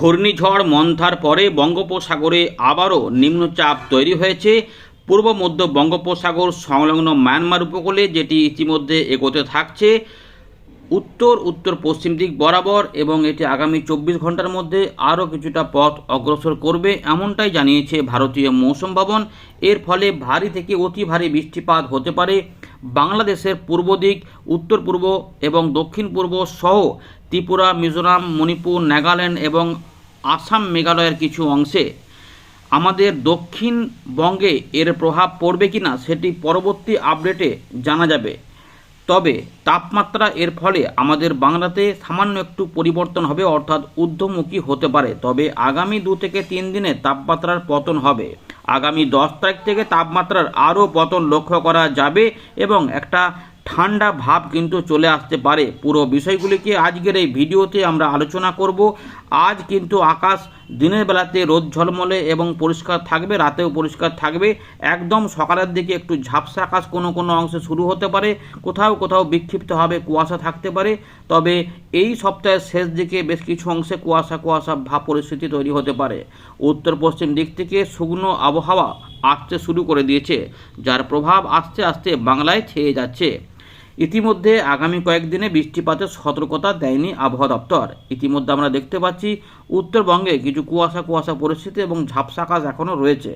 ঘূর্ণিঝড় মন্থার পরে বঙ্গোপসাগরে আবারও নিম্নচাপ তৈরি হয়েছে। পূর্ব মধ্য বঙ্গোপসাগর সংলগ্ন মায়ানমার উপকূলে, যেটি ইতিমধ্যে এগোতে থাকছে। উত্তর উত্তর, পশ্চিম দিক বরাবর এবং এটি আগামী চব্বিশ ঘণ্টার মধ্যে আরও কিছুটা পথ অগ্রসর করবে, এমনটাই জানিয়েছে ভারতীয় মৌসুম ভবন। এর ফলে ভারী থেকে অতি ভারী বৃষ্টিপাত হতে পারে। বাংলাদেশের পূর্ব দিক, উত্তর পূর্ব এবং দক্ষিণ পূর্ব সহ ত্রিপুরা, মিজোরাম, মণিপুর, নাগাল্যান্ড এবং আসাম মেঘালয়ের কিছু অংশে আমাদের দক্ষিণবঙ্গে এর প্রভাব পড়বে কি না সেটি পরবর্তী আপডেটে জানা যাবে। তবে তাপমাত্রা এর ফলে আমাদের বাংলাতে সামান্য একটু পরিবর্তন হবে, অর্থাৎ ঊর্ধ্বমুখী হতে পারে। তবে আগামী দু থেকে তিন দিনে তাপমাত্রার পতন হবে। আগামী দশ তারিখ থেকে তাপমাত্রার আরও পতন লক্ষ্য করা যাবে এবং একটা ঠান্ডা ভাব কিন্তু চলে আসতে পারে। পুরো বিষয়গুলিকে আজকের এই ভিডিওতে আমরা আলোচনা করব। আজ কিন্তু আকাশ দিনের বেলাতে রোদ ঝলমলে এবং পরিষ্কার থাকবে, রাতেও পরিষ্কার থাকবে। একদম সকালের দিকে একটু ঝাপসা আকাশ কোনো কোনো অংশে শুরু হতে পারে, কোথাও কোথাও বিক্ষিপ্তভাবে কুয়াশা থাকতে পারে। তবে এই সপ্তাহের শেষ দিকে বেশ কিছু অংশে কুয়াশা কুয়াশা ভাব পরিস্থিতি তৈরি হতে পারে। উত্তর পশ্চিম দিক থেকে শুকনো আবহাওয়া আসতে শুরু করে দিয়েছে, যার প্রভাব আস্তে আস্তে বাংলায় ছেয়ে যাচ্ছে। ইতিমধ্যে আগামী কয়েকদিনে বৃষ্টিপাতের সতর্কতা দেয়নি আবহাওয়া দপ্তর। ইতিমধ্যে আমরা দেখতে পাচ্ছি, উত্তরবঙ্গে কিছু কুয়াশা কুয়াশা পরিস্থিতি এবং ঝাপসা আকাশ এখনও রয়েছে।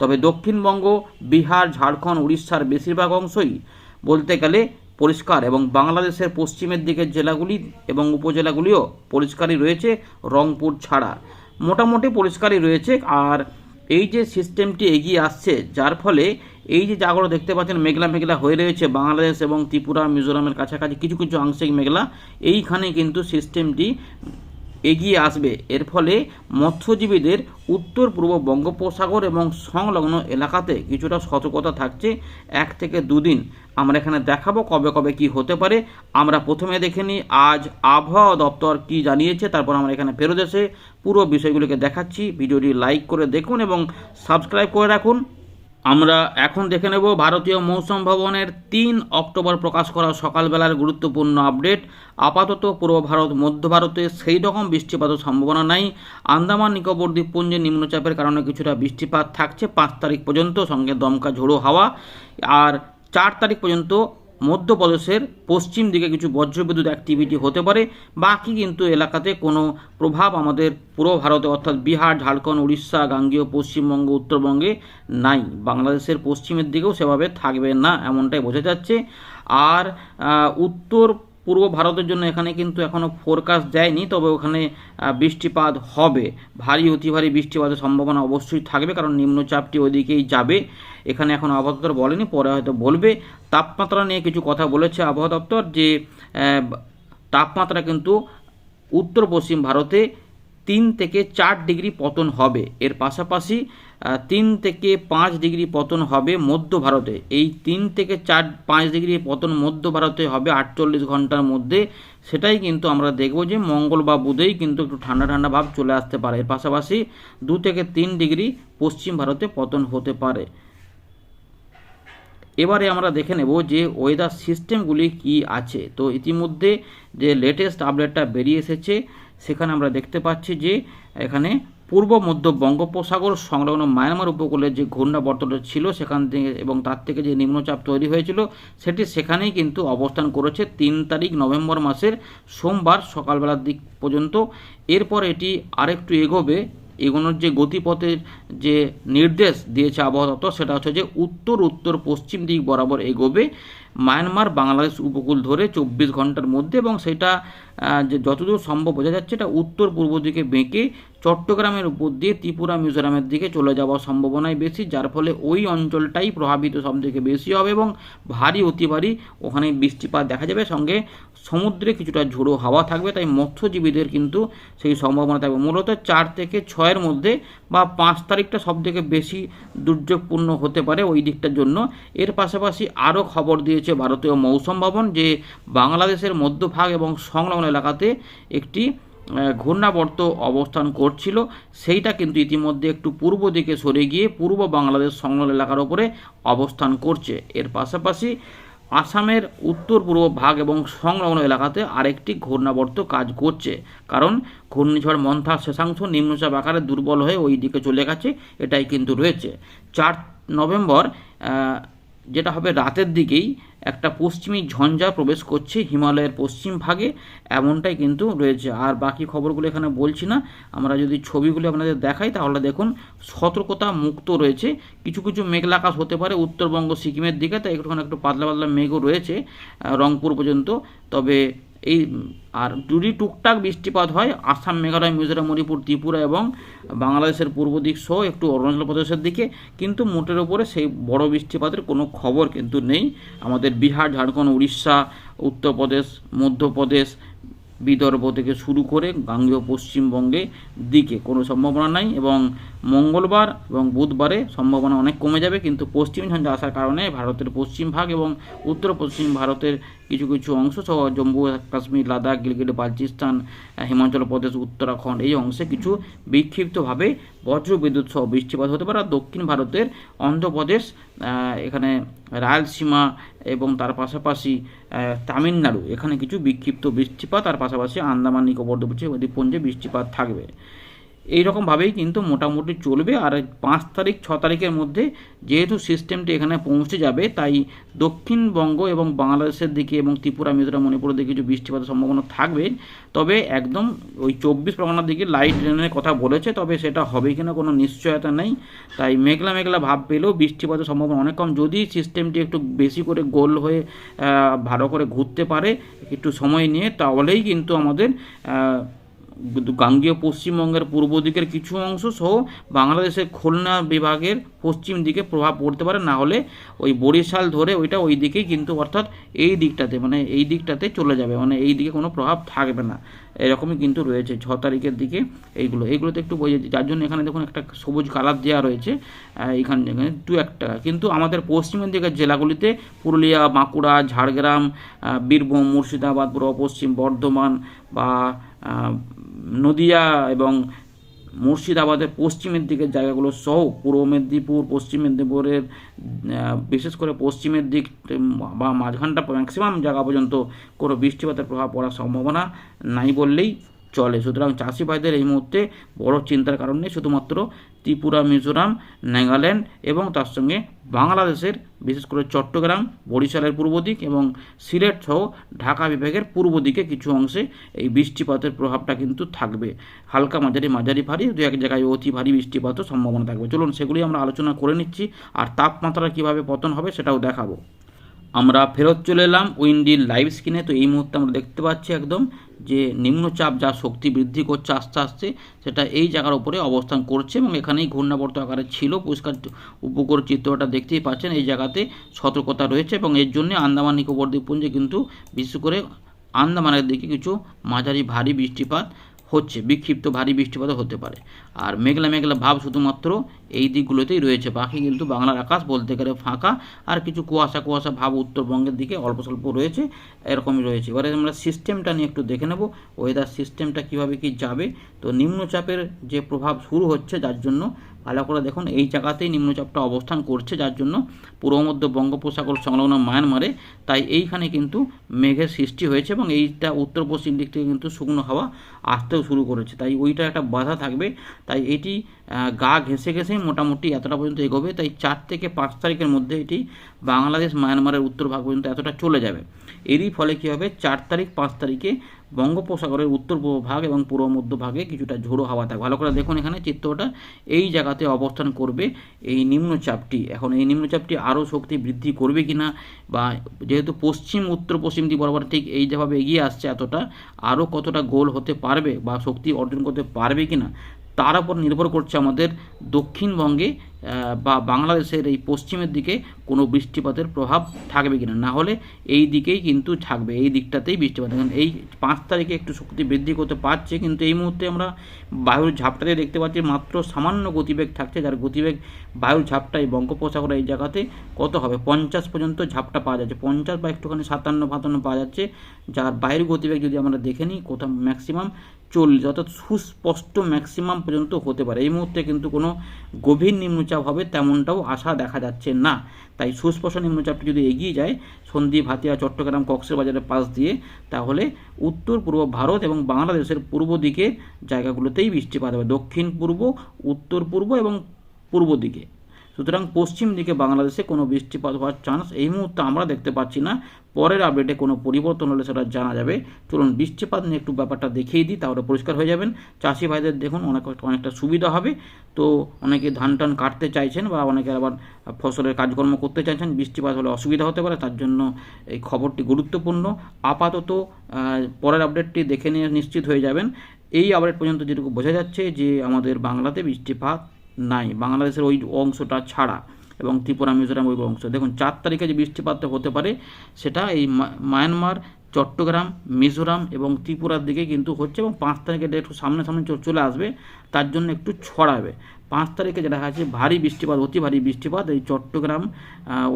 তবে দক্ষিণবঙ্গ, বিহার, ঝাড়খণ্ড, উড়িষ্যার বেশিরভাগ অংশই বলতে গেলে পরিষ্কার এবং বাংলাদেশের পশ্চিমের দিকের জেলাগুলি এবং উপজেলাগুলিও পরিষ্কারই রয়েছে, রংপুর ছাড়া। মোটামুটি পরিষ্কারই রয়েছে আর এই যে সিস্টেমটি এগিয়ে আসছে, যার ফলে এই যে জাগর দেখতে পাচ্ছেন, মেঘলা মেঘলা হয়ে রয়েছে বাংলাদেশ এবং ত্রিপুরা, মিজোরামের কাছাকাছি কিছু কিছু আংশিক মেঘলা। এইখানে কিন্তু সিস্টেমটি এগিয়ে আসবে। এর ফলে মৎস্যজীবীদের উত্তর, পূর্ব বঙ্গোপসাগর এবং সংলগ্ন এলাকাতে কিছুটা সতর্কতা থাকছে এক থেকে দুদিন। আমরা এখানে দেখাবো কবে কবে কি হতে পারে। আমরা প্রথমে দেখে নিই, আজ আবহাওয়া দপ্তর কি জানিয়েছে, তারপর আমরা এখানে ফেরত এসে পুরো বিষয়গুলিকে দেখাচ্ছি। ভিডিওটি লাইক করে দেখুন এবং সাবস্ক্রাইব করে রাখুন। আমরা এখন দেখে নেব ভারতীয় মৌসুম ভবনের তিন অক্টোবর প্রকাশ করা সকালবেলার গুরুত্বপূর্ণ আপডেট। আপাতত পূর্ব ভারত, মধ্য ভারতে সেই রকম বৃষ্টিপাতের সম্ভাবনা নাই। আন্দামান, নিকোবর দ্বীপপুঞ্জে নিম্নচাপের কারণে কিছুটা বৃষ্টিপাত থাকছে। পাঁচ তারিখ পর্যন্ত সঙ্গে দমকা ঝোড়ো হাওয়া। আর চার তারিখ পর্যন্ত মধ্যপ্রদেশের পশ্চিম দিকে কিছু বজ্রবিদ্যুৎ অ্যাক্টিভিটি হতে পারে। বাকি কিন্তু এলাকাতে কোনো প্রভাব আমাদের পুরো ভারতে, অর্থাৎ বিহার, ঝাড়খণ্ড, উড়িষ্যা, গাঙ্গীয়, পশ্চিমবঙ্গ, উত্তরবঙ্গে নাই। বাংলাদেশের পশ্চিমের দিকেও সেভাবে থাকবে না, এমনটাই বোঝা যাচ্ছে। আর উত্তর পূর্ব ভারতের জন্য এখানে কিন্তু এখনও ফোরকাস্ট দেয়নি তবে ওখানে বৃষ্টিপাত হবে। ভারী, অতি ভারী বৃষ্টিপাতের সম্ভাবনা অবশ্যই থাকবে, কারণ নিম্নচাপটি ওইদিকেই যাবে। এখানে এখন আবহাওয়া দপ্তর বলেনি, পরে হয়তো বলবে। তাপমাত্রা নিয়ে কিছু কথা বলেছে আবহাওয়া দপ্তর যে তাপমাত্রা কিন্তু উত্তর পশ্চিম ভারতে তিন থেকে চার ডিগ্রি পতন হবে। এর পাশাপাশি তিন থেকে পাঁচ ডিগ্রি পতন হবে মধ্য ভারতে। এই তিন থেকে চার, পাঁচ ডিগ্রি পতন মধ্য ভারতে হবে আটচল্লিশ ঘণ্টার মধ্যে। সেটাই কিন্তু আমরা দেখব যে মঙ্গল বা বুধেই কিন্তু একটু ঠান্ডা ঠান্ডা ভাব চলে আসতে পারে। এর পাশাপাশি দু থেকে তিন ডিগ্রি পশ্চিম ভারতে পতন হতে পারে। এবারে আমরা দেখে নেব যে ওয়েদার সিস্টেমগুলি কি আছে। তো ইতিমধ্যে যে লেটেস্ট আপডেটটা বেরিয়ে এসেছে, সেখানে আমরা দেখতে পাচ্ছি যে এখানে পূর্ব, মধ্য বঙ্গোপসাগর সংলগ্ন মায়ানমার উপকূলে যে ঘূর্ণাবর্তটা ছিল সেখান থেকে এবং তার থেকে যে নিম্নচাপ তৈরি হয়েছিল, সেটি সেখানেই কিন্তু অবস্থান করেছে তিন তারিখ নভেম্বর মাসের সোমবার সকালবেলার দিক পর্যন্ত। এরপর এটি আরেকটু এগোবে। এগোনোর যে গতিপথের যে নির্দেশ দিয়েছে আবহাওয়া দপ্তর, সেটা হচ্ছে যে উত্তর উত্তর, পশ্চিম দিক বরাবর এগোবে। মায়ানমার, বাংলাদেশ উপকূল ধরে চব্বিশ ঘণ্টার মধ্যে এবং সেটা যতদূর সম্ভব বোঝা যাচ্ছে এটা উত্তর পূর্ব দিকে বেঁকে চট্টগ্রামের উপর দিয়ে ত্রিপুরা মিজোরামের দিকে চলে যাওয়ার সম্ভাবনাই বেশি, যার ফলে ওই অঞ্চলটাই প্রভাবিত সব থেকে বেশি হবে এবং ভারী, অতি ভারী ওখানে বৃষ্টিপাত দেখা যাবে। সঙ্গে সমুদ্রে কিছুটা ঝোড়ো হাওয়া থাকবে, তাই মৎস্যজীবীদের কিন্তু সেই সম্ভাবনা থাকবে। মূলত চার থেকে ছয়ের মধ্যে বা পাঁচ তারিখটা সব থেকে বেশি দুর্যোগপূর্ণ হতে পারে ওই দিকটার জন্য। এর পাশাপাশি আরও খবর দিয়েছে ভারতীয় মৌসুম ভবন, যে বাংলাদেশের মধ্যভাগ এবং সংলগ্ন এলাকাতে একটি ঘূর্ণাবর্ত অবস্থান করছিল। সেইটা কিন্তু ইতিমধ্যে একটু পূর্ব দিকে সরে গিয়ে পূর্ব বাংলাদেশ সংলগ্ন এলাকার ওপরে অবস্থান করছে। এর পাশাপাশি আসামের উত্তর পূর্ব ভাগ এবং সংলগ্ন এলাকাতে আরেকটি ঘূর্ণাবর্ত কাজ করছে। কারণ ঘূর্ণিঝড় মন্থা শেষাংশ নিম্নচাপ আকারে দুর্বল হয়ে ওই দিকে চলে গেছে, এটাই কিন্তু রয়েছে। চার নভেম্বর যেটা হবে রাতের দিকেই একটা পশ্চিমী ঝঞ্ঝা প্রবেশ করছে হিমালয়ের পশ্চিম ভাগে, এমনটাই কিন্তু রয়েছে। আর বাকি খবরগুলো এখানে বলছি না। আমরা যদি ছবিগুলো আপনাদের দেখাই, তাহলে দেখুন সতর্কতা মুক্ত রয়েছে। কিছু কিছু মেঘলাকাশ হতে পারে উত্তরবঙ্গ, সিকিমের দিকে, তাই একটুখানি একটু পাতলা পাতলা মেঘও রয়েছে রংপুর পর্যন্ত। তবে এই, আর যদি টুকটাক বৃষ্টিপাত হয়, আসাম, মেঘালয়, মিজোরাম, মণিপুর, ত্রিপুরা এবং বাংলাদেশের পূর্ব দিক সহ একটু অরুণাচল প্রদেশের দিকে, কিন্তু মোটের ওপরে সেই বড় বৃষ্টিপাতের কোনো খবর কিন্তু নেই। আমাদের বিহার, ঝাড়খণ্ড, উড়িষ্যা, উত্তরপ্রদেশ, মধ্যপ্রদেশ বিদর্ভ থেকে শুরু করে গাঙ্গেয় পশ্চিমবঙ্গে দিকে কোনো সম্ভাবনা নাই এবং মঙ্গলবার এবং বুধবারে সম্ভাবনা অনেক কমে যাবে, কিন্তু পশ্চিম ঝঞ্ঝা আসার কারণে ভারতের পশ্চিম ভাগ এবং উত্তর পশ্চিম ভারতের কিছু কিছু অংশ সহ জম্মু কাশ্মীর, লাদাখ, গিলগিট, বালচিস্তান, হিমাচল প্রদেশ, উত্তরাখণ্ড এই অংশে কিছু বিক্ষিপ্তভাবে বজ্র বিদ্যুৎ সহ বৃষ্টিপাত হতে পারে। আর দক্ষিণ ভারতের অন্ধ্রপ্রদেশ এখানে রায়লসীমা এবং তার পাশাপাশি তামিলনাড়ু। এখানে কিছু বিক্ষিপ্ত বৃষ্টিপাত আর পাশাপাশি আন্দামান, নিকোবর, দ্বীপপুঞ্জে বৃষ্টিপাত থাকবে। এই রকমভাবেই কিন্তু মোটামুটি চলবে। আর পাঁচ তারিখ, ছ তারিখের মধ্যে যেহেতু সিস্টেমটি এখানে পৌঁছে যাবে, তাই দক্ষিণবঙ্গ এবং বাংলাদেশের দিকে এবং ত্রিপুরা, মিজোরাম, মণিপুরের দিকে কিছু বৃষ্টিপাতের সম্ভাবনা থাকবে। তবে একদম ওই চব্বিশ পরগনার দিকে লাইট রেনের কথা বলেছে, তবে সেটা হবে কিনা কোনো নিশ্চয়তা নেই। তাই মেঘলা মেঘলা ভাব পেলেও বৃষ্টিপাতের সম্ভাবনা অনেক কম। যদি সিস্টেমটি একটু বেশি করে গোল হয়ে ভালো করে ঘুরতে পারে, একটু সময় নিয়ে, তাহলেই কিন্তু আমাদের গাঙ্গেয় পশ্চিমবঙ্গের পূর্ব দিকের কিছু অংশ সহ বাংলাদেশের খুলনা বিভাগের পশ্চিম দিকে প্রভাব পড়তে পারে। না হলে ওই বরিশাল ধরে ওইটা ওই দিকেই কিন্তু অর্থাৎ এই দিকটাতে মানে এই দিকটাতে চলে যাবে। মানে এই দিকে কোনো প্রভাব থাকবে না। এরকমই কিন্তু রয়েছে ছ তারিখের দিকে এইগুলো। এইগুলোতে একটু বোঝা যার জন্য এখানে দেখুন একটা সবুজ কালার দেওয়া রয়েছে আহ, এইখানে এখানে দু একটা। কিন্তু আমাদের পশ্চিমের দিকের জেলাগুলিতে পুরুলিয়া বাঁকুড়া ঝাড়গ্রাম বীরভূম মুর্শিদাবাদ পূর্ব পশ্চিম বর্ধমান বা নদিয়া এবং মুর্শিদাবাদের পশ্চিমের দিকের জায়গাগুলো সহ পূর্ব মেদিনীপুর, পশ্চিম মেদিনীপুরের বিশেষ করে পশ্চিমের দিক বা মাঝখানটা ম্যাক্সিমাম জায়গা পর্যন্ত কোনো বৃষ্টিপাতের প্রভাব পড়ার সম্ভাবনা নাই বললেই চলে। সুতরাং চাষি ভাইদের এই মুহূর্তে বড় চিন্তার কারণ নেই, শুধুমাত্র ত্রিপুরা, মিজোরাম, নাগাল্যান্ড এবং তার সঙ্গে বাংলাদেশের, বিশেষ করে চট্টগ্রাম, বরিশালের পূর্ব দিক এবং সিলেট সহ ঢাকা বিভাগের পূর্ব দিকে কিছু অংশে এই বৃষ্টিপাতের প্রভাবটা কিন্তু থাকবে। হালকা মাঝারি মাঝারি ভারী, দু এক জায়গায় অতি ভারী বৃষ্টিপাতও সম্ভাবনা থাকবে। চলুন সেগুলি আমরা আলোচনা করে নিচ্ছি আর তাপমাত্রা কীভাবে পতন হবে সেটাও দেখাবো। আমরা ফেরত চলে এলাম উইন্ডির লাইভ স্ক্রিনে, তো এই মুহূর্তে আমরা দেখতে পাচ্ছি একদম যে নিম্নচাপ যা শক্তি বৃদ্ধি করছে আস্তে আস্তে, সেটা এই জায়গার উপরে অবস্থান করছে এবং এখানেই ঘূর্ণাবর্ত আকারে ছিল। পরিষ্কার উপকূল চিত্রটা দেখতেই পাচ্ছেন, এই জায়গাতে সতর্কতা রয়েছে এবং এর জন্য আন্দামান নিকোবর দ্বীপপুঞ্জে কিন্তু বিশেষ করে আন্দামানের দিকে কিছু মাঝারি ভারী বৃষ্টিপাত হচ্ছে, বিক্ষিপ্ত ভারী বৃষ্টিপাতও হতে পারে। আর মেঘলা মেঘলা ভাব শুধুমাত্র এই দিকগুলোতেই রয়েছে। বাকি কিন্তু বাংলার আকাশ বলতে গেলে ফাঁকা। আর কিছু কুয়াশা কুয়াশা ভাব উত্তরবঙ্গের দিকে অল্প স্বল্প রয়েছে, এরকমই রয়েছে। এবারে আমরা সিস্টেমটা নিয়ে একটু দেখে নেব ওয়েদার সিস্টেমটা কীভাবে কি যাবে। তো নিম্নচাপের যে প্রভাব শুরু হচ্ছে, যার জন্য ভালো করে দেখুন, এই জায়গাতেই নিম্নচাপটা অবস্থান করছে, যার জন্য পূর্ব মধ্য বঙ্গোপসাগর সংলগ্ন মায়ানমারে। তাই এইখানে কিন্তু মেঘের সৃষ্টি হয়েছে এবং এইটা উত্তর পশ্চিম দিক থেকে কিন্তু শুকনো হাওয়া আসতেও শুরু করেছে। তাই ওইটা একটা বাধা থাকবে। তাই এটি গা ঘেঁষে ঘেঁষেই মোটামুটি এতটা পর্যন্ত এগোবে। তাই চার থেকে পাঁচ তারিখের মধ্যে এটি বাংলাদেশ, মায়ানমারের উত্তর ভাগ পর্যন্ত এতটা চলে যাবে। এরই ফলে কী হবে? চার তারিখ, পাঁচ তারিখে বঙ্গোপসাগরের উত্তর পূর্ব ভাগ এবং পূর্ব মধ্য ভাগে কিছুটা ঝোড়ো হাওয়া থাকে। ভালো করে দেখুন এখানে চিত্রটা। এই জায়গাতে অবস্থান করবে এই নিম্নচাপটি। এখন এই নিম্নচাপটি আরও শক্তি বৃদ্ধি করবে কি না বা যেহেতু পশ্চিম, উত্তর, পশ্চিম দিক বরাবর ঠিক এই যেভাবে এগিয়ে আসছে এতটা, আরও কতটা গোল হতে পারবে বা শক্তি অর্জন করতে পারবে কি না তার উপর নির্ভর করছে আমাদের দক্ষিণবঙ্গে বা বাংলাদেশের এই পশ্চিমের দিকে কোনো বৃষ্টিপাতের প্রভাব থাকবে কিনা। না হলে এই দিকেই কিন্তু থাকবে, এই দিকটাতেই বৃষ্টিপাত। এখন এই পাঁচ তারিখে একটু শক্তি বৃদ্ধি করতে পারছে, কিন্তু এই মুহূর্তে আমরা বায়ুর ঝাপটাতে দেখতে পাচ্ছি মাত্র সামান্য গতিবেগ থাকছে, যার গতিবেগ বায়ুর ঝাপটা এই বঙ্গোপসাগর এই জায়গাতে কত হবে? পঞ্চাশ পর্যন্ত ঝাপটা পাওয়া যাচ্ছে। পঞ্চাশ বা একটুখানি সাতান্ন ফাতান্ন পাওয়া যাচ্ছে। যার বায়ুর গতিবেগ যদি আমরা দেখে নিই, কোথাও ম্যাক্সিমাম চল্লিশ অর্থাৎ সুস্পষ্ট ম্যাক্সিমাম পর্যন্ত হতে পারে। এই মুহূর্তে কিন্তু কোনো গভীর নিম্নচাপ হবে তেমনটাও আশা দেখা যাচ্ছে না। তাই সুস্পষ্ট নিম্নচাপটি যদি এগিয়ে যায়, সন্দ্বীপ, হাতিয়া, চট্টগ্রাম, কক্সের বাজারের পাশ দিয়ে, তাহলে উত্তর, পূর্ব ভারত এবং বাংলাদেশের পূর্ব দিকের জায়গাগুলোতেই বৃষ্টিপাত হবে। দক্ষিণ পূর্ব, উত্তর পূর্ব এবং পূর্ব দিকে। সুতরাং পশ্চিম দিকে বাংলাদেশে কোনো বৃষ্টিপাত হওয়ার চান্স এই মুহূর্তে আমরা দেখতে পাচ্ছি না। পরের আপডেটে কোনো পরিবর্তন হলে সেটা জানা যাবে। চলুন বৃষ্টিপাত নিয়ে একটু ব্যাপারটা দেখিয়ে দিই, তাহলে পরিষ্কার হয়ে যাবেন। চাষি ভাইদের দেখুন, অনেক অনেকটা সুবিধা হবে। তো অনেকে ধান টান কাটতে চাইছেন বা অনেকে আবার ফসলের কাজকর্ম করতে চাইছেন, বৃষ্টিপাত হলে অসুবিধা হতে পারে, তার জন্য এই খবরটি গুরুত্বপূর্ণ। আপাতত পরের আপডেটটি দেখে নিয়ে নিশ্চিত হয়ে যাবেন। এই আপডেট পর্যন্ত যেটুকু বোঝা যাচ্ছে যে আমাদের বাংলাতে বৃষ্টিপাত নাই। বাংলাদেশের ওই অংশটা ছাড়া এবং ত্রিপুরা, মিজোরাম ওই অংশ। দেখুন, চার তারিখে যে বৃষ্টিপাতটা হতে পারে, সেটা এই মায়ানমার, চট্টগ্রাম, মিজোরাম এবং ত্রিপুরার দিকে কিন্তু হচ্ছে এবং পাঁচ তারিখে একটু সামনে সামনে চলে আসবে। তার জন্য একটু ছড়াবে। পাঁচ তারিখে যেটা আছে ভারী বৃষ্টিপাত, অতি ভারী বৃষ্টিপাত, এই চট্টগ্রাম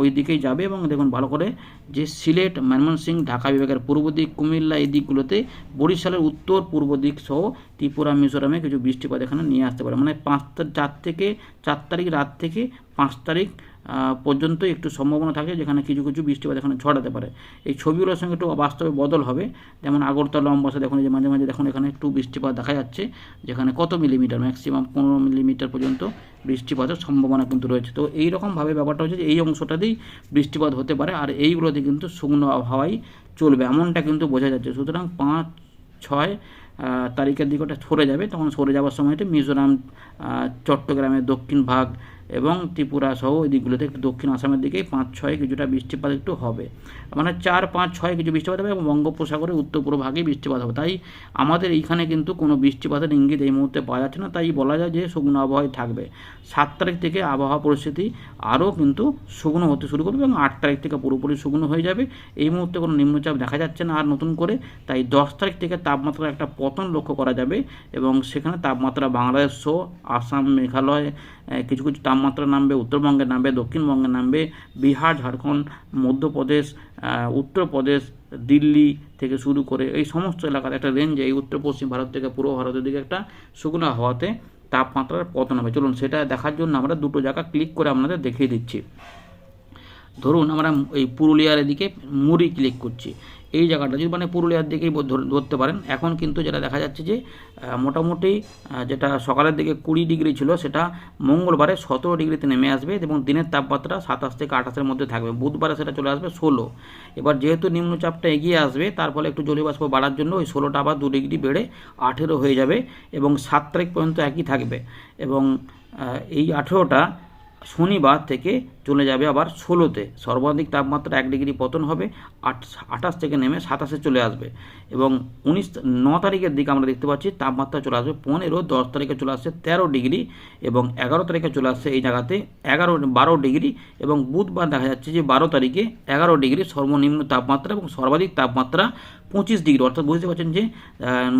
ওই দিকেই যাবে এবং দেখুন ভালো করে যে সিলেট, ময়মনসিংহ, ঢাকা বিভাগের পূর্ব দিক, কুমিল্লা এই দিকগুলোতে বরিশালের উত্তর পূর্ব দিক সহ ত্রিপুরা, মিজোরামে কিছু বৃষ্টিপাত এখানে নিয়ে আসতে পারে। মানে পাঁচ চার থেকে, চার তারিখ রাত থেকে পাঁচ তারিখ পর্যন্ত একটু সম্ভাবনা থাকে যেখানে কিছু কিছু বৃষ্টিপাত এখানে ছড়াতে পারে। এই ছবিগুলোর সঙ্গে একটু বাস্তবে বদল হবে। যেমন আগরতলা অম্বাসে দেখুন যে মাঝে মাঝে দেখুন, এখানে একটু বৃষ্টিপাত দেখা যাচ্ছে, যেখানে কত মিলিমিটার? ম্যাক্সিমাম পনেরো মিলিমিটার পর্যন্ত বৃষ্টিপাতের সম্ভাবনা কিন্তু রয়েছে। তো এই রকমভাবে ব্যাপারটা হচ্ছে যে এই অংশটাতেই বৃষ্টিপাত হতে পারে আর এইগুলোতে কিন্তু শুকনো আবহাওয়াই চলবে। এমনটা কিন্তু বোঝা যাচ্ছে। সুতরাং পাঁচ, ছয় তারিখের দিকে ওটা সরে যাবে। তখন সরে যাওয়ার সময়তে মিজোরাম চট্টগ্রামের দক্ষিণ ভাগ এবং ত্রিপুরা সহ ওই দিকগুলোতে একটু দক্ষিণ আসামের দিকে পাঁচ ছয় কিছুটা বৃষ্টিপাত একটু হবে। মানে চার, পাঁচ, ছয় কিছু বৃষ্টিপাত হবে এবং বঙ্গোপসাগরের উত্তর পূর্ব ভাগে বৃষ্টিপাত হবে। তাই আমাদের এইখানে কিন্তু কোনো বৃষ্টিপাতের ইঙ্গিত এই মুহূর্তে পাওয়া যাচ্ছে না। তাই বলা যায় যে শুকনো আবহাওয়ায় থাকবে। সাত তারিখ থেকে আবহাওয়া পরিস্থিতি আরও কিন্তু শুকনো হতে শুরু করবে এবং আট তারিখ থেকে পুরোপুরি শুকনো হয়ে যাবে। এই মুহূর্তে কোনো নিম্নচাপ দেখা যাচ্ছে না আর নতুন করে। তাই দশ তারিখ থেকে তাপমাত্রার একটা পতন লক্ষ্য করা যাবে এবং সেখানে তাপমাত্রা বাংলাদেশ সহ আসাম, মেঘালয় কিছু কিছু তাপমাত্রা নামবে, উত্তরবঙ্গে নামবে, দক্ষিণবঙ্গে নামবে, বিহার, ঝাড়খণ্ড, মধ্যপ্রদেশ উত্তরপ্রদেশ, দিল্লি থেকে শুরু করে এই সমস্ত এলাকার একটা রেঞ্জ এই উত্তর পশ্চিম ভারত থেকে পূর্ব ভারতের দিকে একটা শুকনো হওয়াতে তাপমাত্রার পতন হবে। চলুন সেটা দেখার জন্য আমরা দুটো জায়গা ক্লিক করে আপনাদের দেখিয়ে দিচ্ছি। ধরুন আমরা এই পুরুলিয়ার এদিকে মুড়ি ক্লিক করছি। এই জায়গাটা, যদি মানে পুরুলিয়ার দিকেই ধরতে পারেন। এখন কিন্তু যেটা দেখা যাচ্ছে যে মোটামুটি যেটা সকালের দিকে কুড়ি ডিগ্রি ছিল, সেটা মঙ্গলবারে সতেরো ডিগ্রিতে নেমে আসবে এবং দিনের তাপমাত্রা সাতাশ থেকে আঠাশের মধ্যে থাকবে। বুধবারে সেটা চলে আসবে ষোলো। এবার যেহেতু নিম্নচাপটা এগিয়ে আসবে, তার ফলে একটু জলীয়বাষ্প বাড়ার জন্য ওই ষোলোটা আবার দু ডিগ্রি বেড়ে আঠেরো হয়ে যাবে এবং সাত তারিখ পর্যন্ত একই থাকবে। এবং এই আঠেরোটা শনিবার থেকে চলে যাবে আবার ষোলোতে। সর্বাধিক তাপমাত্রা এক ডিগ্রি পতন হবে, আট, আঠাশ থেকে নেমে সাতাশে চলে আসবে। এবং উনিশ, ন তারিখের দিকে আমরা দেখতে পাচ্ছি তাপমাত্রা চলে আসবে পনেরো, দশ তারিখে চলে আসছে তেরো ডিগ্রি এবং এগারো তারিখে চলে আসছে এই জায়গাতে এগারো, বারো ডিগ্রি এবং বুধবার দেখা যাচ্ছে যে বারো তারিখে এগারো ডিগ্রি সর্বনিম্ন তাপমাত্রা এবং সর্বাধিক তাপমাত্রা পঁচিশ ডিগ্রি। অর্থাৎ বুঝতে পারছেন যে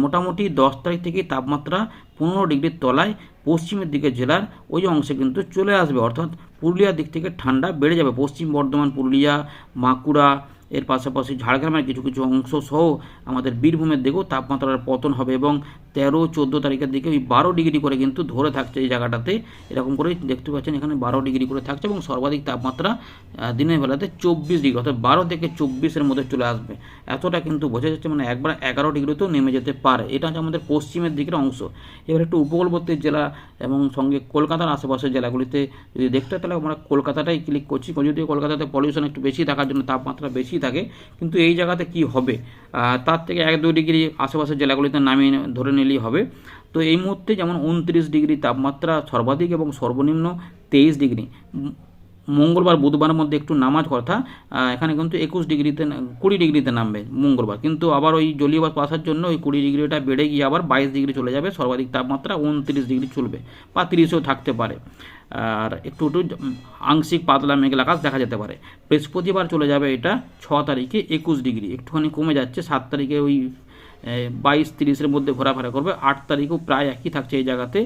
মোটামুটি দশ তারিখ থেকে তাপমাত্রা পনেরো ডিগ্রির তলায় পশ্চিমের দিকে জেলার ওই অংশে কিন্তু চলে আসবে। অর্থাৎ পুরুলিয়ার দিক থেকে ঠান্ডা বেড়ে যাবে। পশ্চিম বর্ধমান, পুরুলিয়া, বাঁকুড়া, এর পাশাপাশি ঝাড়গ্রামের কিছু কিছু অংশ সহ আমাদের বীরভূমের দিকেও তাপমাত্রার পতন হবে এবং তেরো, চোদ্দ তারিখের দিকে ওই বারো ডিগ্রি করে কিন্তু ধরে থাকছে এই জায়গাটাতে। এরকম করেই দেখতে পাচ্ছেন এখানে বারো ডিগ্রি করে থাকছে এবং সর্বাধিক তাপমাত্রা দিনের বেলাতে চব্বিশ ডিগ্রি অর্থাৎ বারো থেকে চব্বিশের মধ্যে চলে আসবে। এতটা কিন্তু বোঝা যাচ্ছে মানে একবার এগারো ডিগ্রিতেও নেমে যেতে পারে। এটা হচ্ছে আমাদের পশ্চিমের দিকের অংশ। এবার একটু উপকূলবর্তী জেলা এবং সঙ্গে কলকাতার আশেপাশের জেলাগুলিতে যদি দেখতে তাহলে আমরা কলকাতাটাই ক্লিক করছি। যদিও কলকাতাতে পলিউশন একটু বেশি থাকার জন্য তাপমাত্রা বেশি থাকে, কিন্তু এই জায়গাতে কি হবে? তার থেকে এক দুই ডিগ্রি আশেপাশের জেলাগুলিতে নামিয়ে ধরে নিলেই হবে। তো এই মুহূর্তে যেমন উনত্রিশ ডিগ্রি তাপমাত্রা সর্বাধিক এবং সর্বনিম্ন তেইশ ডিগ্রি। মঙ্গলবার, বুধবারের মধ্যে একটু নামাজ কথা এখানে কিন্তু একুশ ডিগ্রিতে কুড়ি ডিগ্রিতে নামবে মঙ্গলবার। কিন্তু আবার ওই জলীয় বাষ্প আসার জন্য ওই কুড়ি ডিগ্রিটা বেড়ে গিয়ে আবার বাইশ ডিগ্রি চলে যাবে, সর্বাধিক তাপমাত্রা উনত্রিশ ডিগ্রি চলবে। বা তিরিশেও থাকতে পারে। আর একটু একটু আংশিক পাতলা মেঘলা আকাশ দেখা যেতে পারে। বৃহস্পতিবার চলে যাবে এটা ছ তারিখে একুশ ডিগ্রি। একটুখানি কমে যাচ্ছে, সাত তারিখে ওই বাইশ তিরিশের মধ্যে ঘোরাফেরা করবে। আট তারিখও প্রায় একই থাকছে এই জায়গাতে।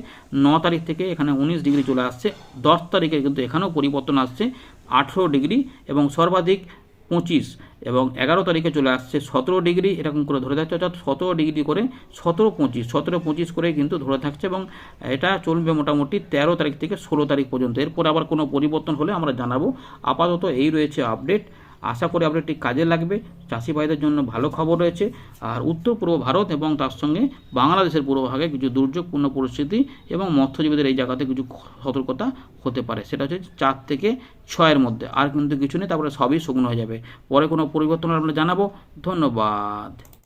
ন তারিখ থেকে এখানে উনিশ ডিগ্রি চলে আসছে। দশ তারিখে কিন্তু এখানেও পরিবর্তন আসছে। আঠেরো ডিগ্রি এবং সর্বাধিক পঁচিশ এবং এগারো তারিখে চলে আসছে সতেরো ডিগ্রি এরকম করে ধরে থাকছে। অর্থাৎ সতেরো ডিগ্রি করে সতেরো পঁচিশ সতেরো পঁচিশ করে কিন্তু ধরে থাকছে এবং এটা চলবে মোটামুটি তেরো তারিখ থেকে ষোলো তারিখ পর্যন্ত। এরপর আবার কোনো পরিবর্তন হলে আমরা জানাব। আপাতত এই রয়েছে আপডেট। আশা করি আপডেটটি কাজে লাগবে। চাষি ভাইদের জন্য ভালো খবর রয়েছে। আর উত্তর পূর্ব ভারত এবং তার সঙ্গে বাংলাদেশের পূর্বভাগে কিছু দুর্যোগপূর্ণ পরিস্থিতি এবং মৎস্যজীবীদের এই জায়গাতে কিছু সতর্কতা হতে পারে। সেটা হচ্ছে চার থেকে ছয়ের মধ্যে। আর কিন্তু কিছু নেই, তারপরে সবই শুকনো হয়ে যাবে। পরে কোনো পরিবর্তন আমরা জানাব। ধন্যবাদ।